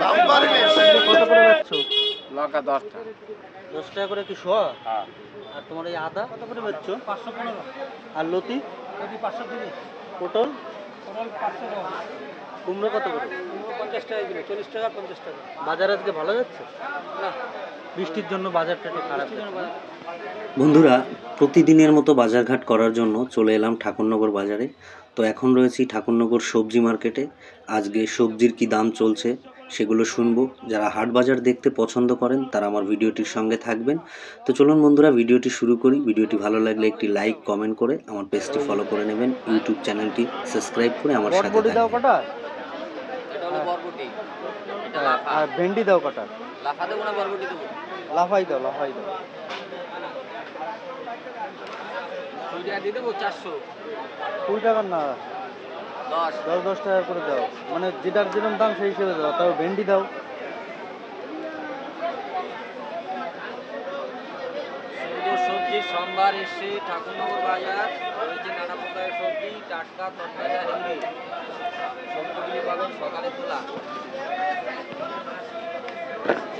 দাম পারেনি কত করে বেচছো লঙ্কা দশটা। দশ টাকা করে কি শোয়া আর তোমার এই আদা কত করে বেচছো? পাঁচশো পনেরো। আর লতি? পাঁচশো পটল? পটল পাঁচশো দশ। কুমড়ো কত করে? পঞ্চাশ টাকা কিলো চল্লিশ টাকা পঞ্চাশ টাকা। বাজার আজকে ভালো যাচ্ছে? না। বৃষ্টির জন্য বাজারটা একটু খারাপ বন্ধুরা প্রতিদিনের মতো বাজারঘাট করার জন্য চলে এলাম ঠাকুরনগর বাজারে। তো এখন রয়েছি ঠাকুরনগর সবজি মার্কেটে। আজকে সবজির কি দাম চলছে সেগুলো শুনব। যারা হাট বাজার দেখতে পছন্দ করেন তারা আমার ভিডিওটির সঙ্গে থাকবেন। তো চলুন বন্ধুরা ভিডিওটি শুরু করি। ভিডিওটি ভালো লাগলে একটি লাইক কমেন্ট করে আমার পেজটি ফলো করে নেবেন। ইউটিউব চ্যানেলটি সাবস্ক্রাইব করে আমার সাথে বটবটি দাও থাকবেন কটা এটা হলো বরবটি এটা আর- ভেন্ডি দাও কটা? লাফা দেবো না বরবটি দেবো? লাফাই দাও লাফাই দাও। কুড়ি দিয়ে দেবো চারশো। কুড়ি টাকার না? দশ। দশ দশ টাকা করে দাও। মানে যেটার যেরকম দাম সেই হিসেবে দাও ভেন্ডি দাও। সবজি সোমবার এসে ঠাকুরনগর বাজার রয়েছে নানা প্রকারের সবজি টাটকা পাবেন সকালে তোলা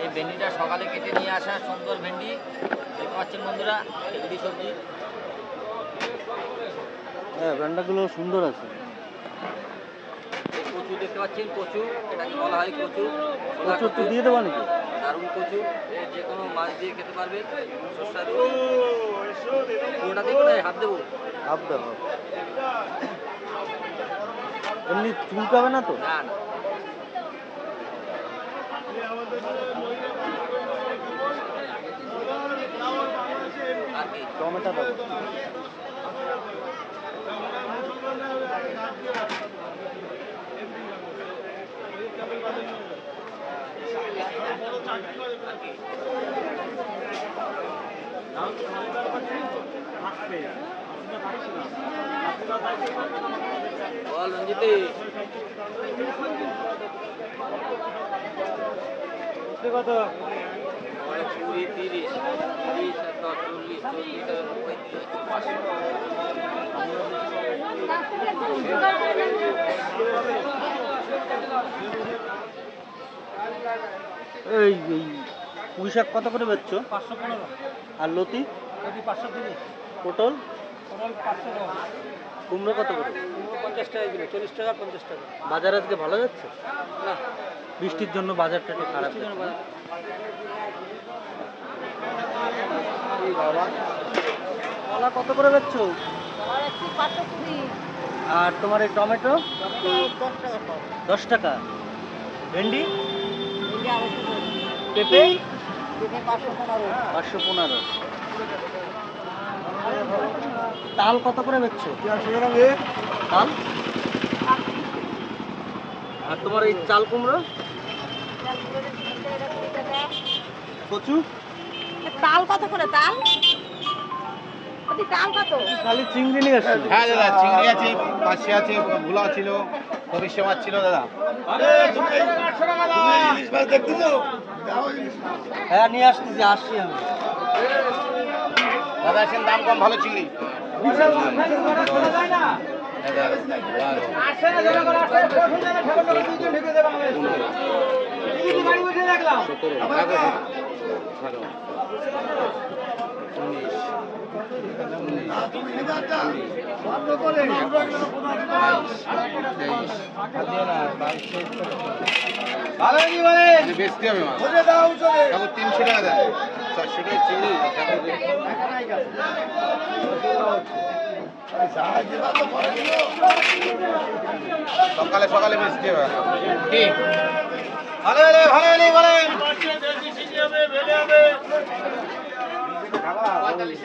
এই ভেন্ডিটা সকালে কেটে নিয়ে আসা সুন্দর ভেন্ডি। দেখতে পাচ্ছেন বন্ধুরা হেলদি সবজি। হ্যাঁ ভেন্ডাগুলো সুন্দর আছে। এই কচু দেখতে পাচ্ছেন কচু। এটাকে বলা হয় কচু। প্রচুর তো দিয়ে দেবো নাকি? দারুণ কচু। যে কোনো মাছ দিয়ে খেতে পারবে সুস্বাদু। পুরোটা দেখো না হাত দেবো। হাফ দাও এমনি চুলকাবে না তো? না আর টমেটো বল রঞ্জিতে কত কুড়ি তিরিশ তিরিশ দশ চল্লিশ এই এই পুঁই শাক কত করে বেচছো? পাঁচশো পনেরো। আর লতি? যদি পাঁচশো তিরিশ। পটল? পটল পাঁচশো দশ কুমড়ো কত করে? পঞ্চাশ টাকা কিলো চল্লিশ টাকা পঞ্চাশ টাকা। বাজার আজকে ভালো যাচ্ছে? না। বৃষ্টির জন্য বাজারটা একটু খারাপ কলা কত করে বেচছো? আর তোমার এই টমেটো? দশ টাকা। ভেন্ডি? পেঁপে পাঁচশো পনেরো। পাঁচশো পনেরো। তাল কত করে বেচছো? তাল? আর তোমার এই চাল কুমড়ো? কচু? তাল কত করে তাল? তাল কত? খালি চিংড়ি নিয়ে আসছো হ্যাঁ দাদা চিংড়ি আছে পাশে আছে ভুলা ছিল ভবিষ্য মাছ ছিল দাদা। হ্যাঁ নিয়ে আসতেছি আসছি আমি। দাদা দাম কম ভালো চিংড়ি। বেচতে হবে তিনশো টাকা দেয়। চারশো টাকা চিংড়ি। সকালে সকালে বেচতে হবে কি? ভালো হলে ভালো হলে বলেন।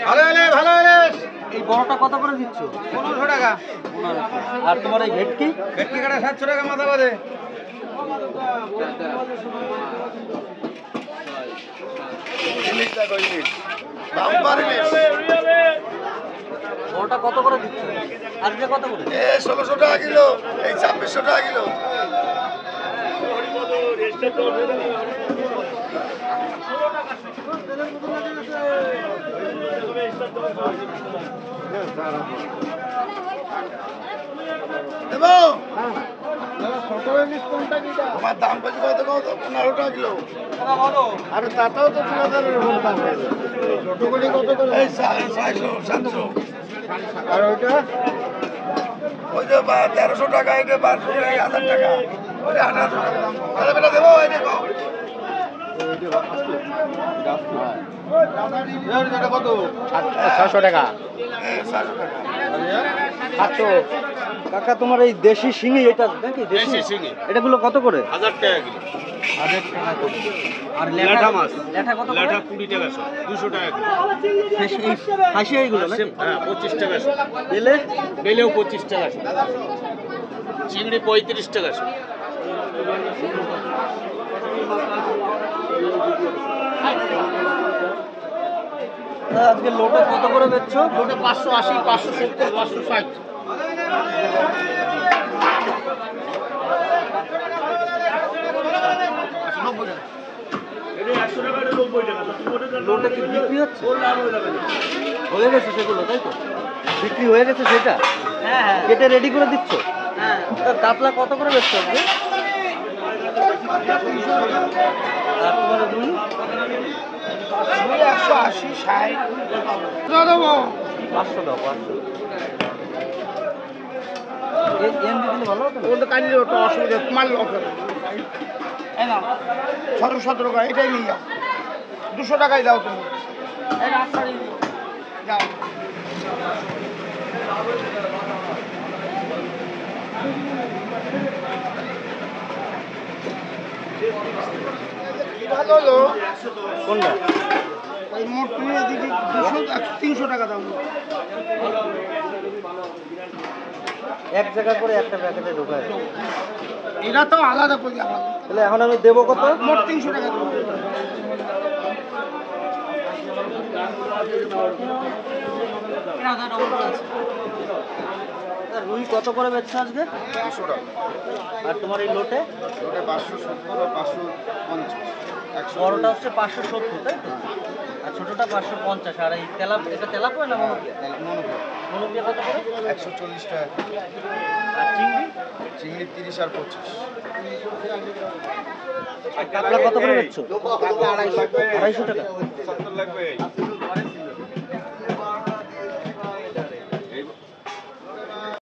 ভালো হলে ভালো এই বড়টা কত করে দিচ্ছ? পনেরোশো টাকা। আর তোমার এই ভেটকি? ভেটকি কাটা সাতশো টাকা মাথা বাদে দাম পারবে বড়টা কত করে দিচ্ছ আজকে কত করে? এ ষোলোশো টাকা কিলো এই ছাব্বিশশো টাকা কিলো। দাম বলছি কত কত পনেরো টাকা কিলো আর তাতেও তো তিন হাজার উপর দাম টুকুনি কত করে? এই ছয়শো সাতশো। আর ওইটা? ওই যে তেরোশো টাকা এটা বারোশো টাকা হাজার টাকা। ওই আঠারোশো টাকা। বেলা দেবো ওই দেখো ছশো টাকা। সাতশো। কাকা তোমার এই দেশি শিঙি এটা নাকি দেশি? শিঙি। এটাগুলো কত করে? হাজার টাকা কিলো। হাজার টাকা করে। আর মাছ। কত কুড়ি টাকা দুশো টাকা কিলো। এইগুলো হ্যাঁ পঁচিশ টাকা বেলেও পঁচিশ টাকা চিংড়ি পঁয়ত্রিশ টাকা আজকে লোটে কত করে বেচছো? ওটা পাঁচশো আশি পাঁচশো সত্তর পাঁচশো ষাট। লোটে কি বিক্রি হচ্ছে? হয়ে গেছে সেগুলো তাই তো? বিক্রি হয়ে গেছে সেটা? হ্যাঁ হ্যাঁ। কেটে রেডি করে দিচ্ছ? হ্যাঁ। কাতলা কত করে বেচছো আজকে? আর তোমার একশো আশি ষাট পাঁচশো দাও পাঁচশো অসুবিধা অফার এই না সতেরো টাকা। এটাই নিয়ে যাও দুশো টাকাই দাও তুমি আপনারই যাও ভালো কোনটা ওই এদিকে দুশো তিনশো টাকা দাও এক জায়গা করে একটা প্যাকেটে ঢোকায়। এটা তো আলাদা করে আমার তাহলে এখন আমি দেবো কত? মোট তিনশো টাকা দেবো রুই কত করে বেচছো আজকে? দুশো টাকা। আর তোমার এই লোটে? ওটা পাঁচশো সত্তর আর পাঁচশো পঞ্চাশ। একশো বড়টা হচ্ছে পাঁচশো সত্তর তাই তো? আর ছোটোটা পাঁচশো পঞ্চাশ আর এই তেলা এটা তেলাপোয়া না মনোপিয়া? মনোপিয়া। কত করে? একশো চল্লিশ টাকা। আর চিংড়ি? চিংড়ি তিরিশ আর পঁচিশ। আর কাতলা কত করে বেচছো? আড়াইশো আড়াইশো টাকা।